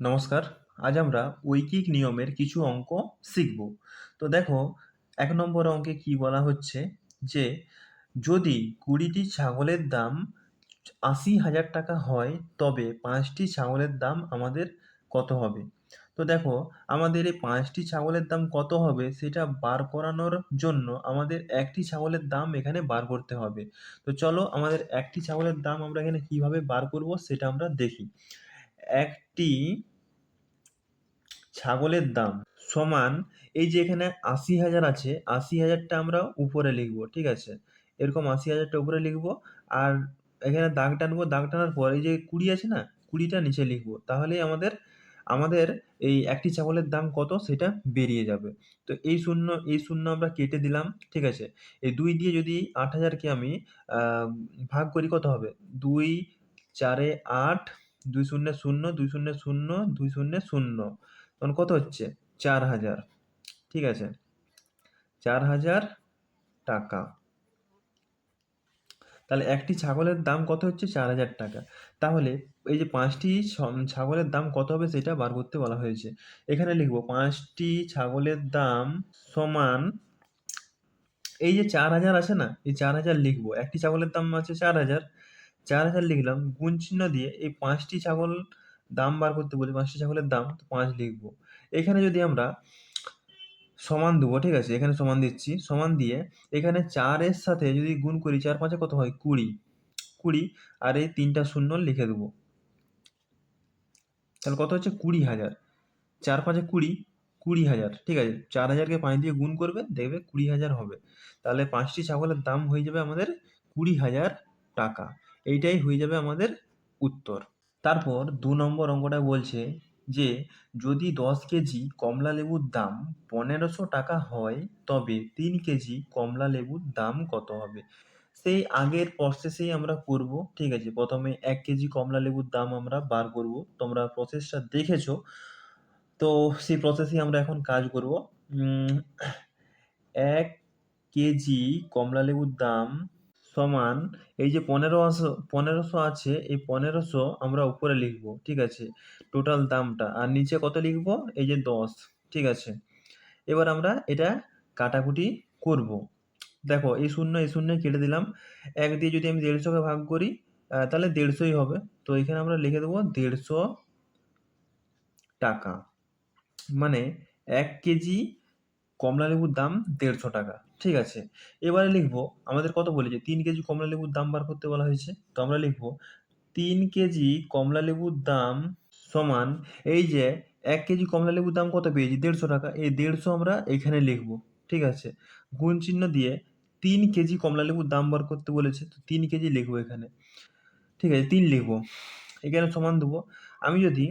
নমস্কার, আজ আমরা ঐকিক নিয়মের কিছু অঙ্ক শিখব। তো দেখো, এক নম্বর অঙ্কে কি বলা হচ্ছে? যে যদি কুড়িটি ছাগলের দাম আশি হাজার টাকা হয়, তবে পাঁচটি ছাগলের দাম আমাদের কত হবে? তো দেখো, আমাদের এই পাঁচটি ছাগলের দাম কত হবে, সেটা বার করানোর জন্য আমাদের একটি ছাগলের দাম এখানে বার করতে হবে। তো চলো, আমাদের একটি ছাগলের দাম আমরা এখানে কীভাবে বার করব, সেটা আমরা দেখি। একটি ছাগলের দাম সমান এই যে এখানে আশি হাজার আছে, আশি হাজারটা আমরা উপরে লিখব, ঠিক আছে? এরকম আশি হাজারটা উপরে লিখব আর এখানে দাগ টানবো, দাগ টানার পর এই যে কুড়ি আছে না, কুড়িটা নিচে লিখব তাহলেই আমাদের আমাদের এই একটি ছাগলের দাম কত সেটা বেরিয়ে যাবে। তো এই শূন্য এই শূন্য আমরা কেটে দিলাম, ঠিক আছে? এই দুই দিয়ে যদি আট হাজারকে আমি ভাগ করি কত হবে? দুই চারে আট, দুই শূন্য শূন্য, দুই শূন্য শূন্য, দুই শূন্য শূন্য। তখন কত হচ্ছে? চার হাজার। ঠিক আছে? চার হাজার টাকা। তাহলে একটি ছাগলের দাম কত হচ্ছে? চার হাজার টাকা। তাহলে এই যে পাঁচটি ছাগলের দাম কত হবে সেটা বার করতে বলা হয়েছে। এখানে লিখব, পাঁচটি ছাগলের দাম সমান, এই যে চার হাজার আছে না? এই চার হাজার লিখব। একটি ছাগলের দাম আছে চার হাজার। চার হাজার লিখলাম, গুণ চিহ্ন দিয়ে এই পাঁচটি ছাগল দাম বার করতে বলি পাঁচটি ছাগলের দাম, তো পাঁচ লিখব। এখানে যদি আমরা সমান দেবো, ঠিক আছে? এখানে সমান দিচ্ছি। সমান দিয়ে এখানে চারের সাথে যদি গুণ করি, চার পাঁচে কত হয়? কুড়ি। কুড়ি আর এই তিনটা শূন্য লিখে দেবো। তাহলে কত হচ্ছে? কুড়ি হাজার। চার পাঁচে কুড়ি কুড়ি হাজার, ঠিক আছে? চার হাজারকে পাঁচ দিয়ে গুণ করবে, দেখবে কুড়ি হাজার হবে। তাহলে পাঁচটি ছাগলের দাম হয়ে যাবে আমাদের কুড়ি হাজার টাকা। এইটাই হয়ে যাবে আমাদের উত্তর। তারপর দু নম্বর অঙ্কটা বলছে যে, যদি দশ কেজি কমলা লেবুর দাম পনেরোশো টাকা হয়, তবে তিন কেজি কমলা লেবুর দাম কত হবে? সেই আগের প্রসেসেই আমরা করব, ঠিক আছে? প্রথমে এক কেজি কমলা লেবুর দাম আমরা বার করব, তোমরা প্রসেসটা দেখেছ। তো সেই প্রসেসেই আমরা এখন কাজ করব। এক কেজি কমলা লেবুর দাম সমান এই যে পনেরোশো পনেরোশো আছে, এই পনেরোশো আমরা উপরে লিখব, ঠিক আছে? টোটাল দামটা। আর নিচে কত লিখব? এই যে দশ, ঠিক আছে? এবার আমরা এটা কাটাকুটি করব। দেখো, এই শূন্য এই শূন্য কেটে দিলাম। এক দিয়ে যদি আমি দেড়শোকে ভাগ করি তাহলে দেড়শোই হবে। তো এখানে আমরা লিখে দেবো দেড়শো টাকা। মানে এক কেজি কমলা লেবুর দাম দেড়শো টাকা। ঠিক আছে? এবারে লিখব, আমাদের কত বলেছে? তিন কেজি কমলা লেবুর দাম বার করতে বলা হয়েছে। তো আমরা লিখব, তিন কেজি কমলা লেবুর দাম সমান, এই যে এক কেজি কমলা লেবুর দাম কত পেয়েছি? দেড়শো টাকা। এই দেড়শো আমরা এখানে লিখব। ঠিক আছে? গুণ চিহ্ন দিয়ে তিন কেজি কমলা লেবুর দাম বার করতে বলেছে, তো তিন কেজি লিখব এখানে। ঠিক আছে? তিন লিখব। এখানে সমান দেবো। আমি যদি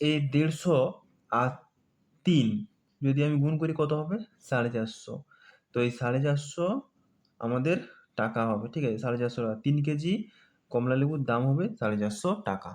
এই দেড়শো আর তিন যদি আমি গুণ করি কত হবে? সাড়ে চারশো। তো এই সাড়ে চারশো আমাদের টাকা হবে, ঠিক আছে? সাড়ে চারশো টাকা। তিন কেজি কমলা লেবুর দাম হবে সাড়ে চারশো টাকা।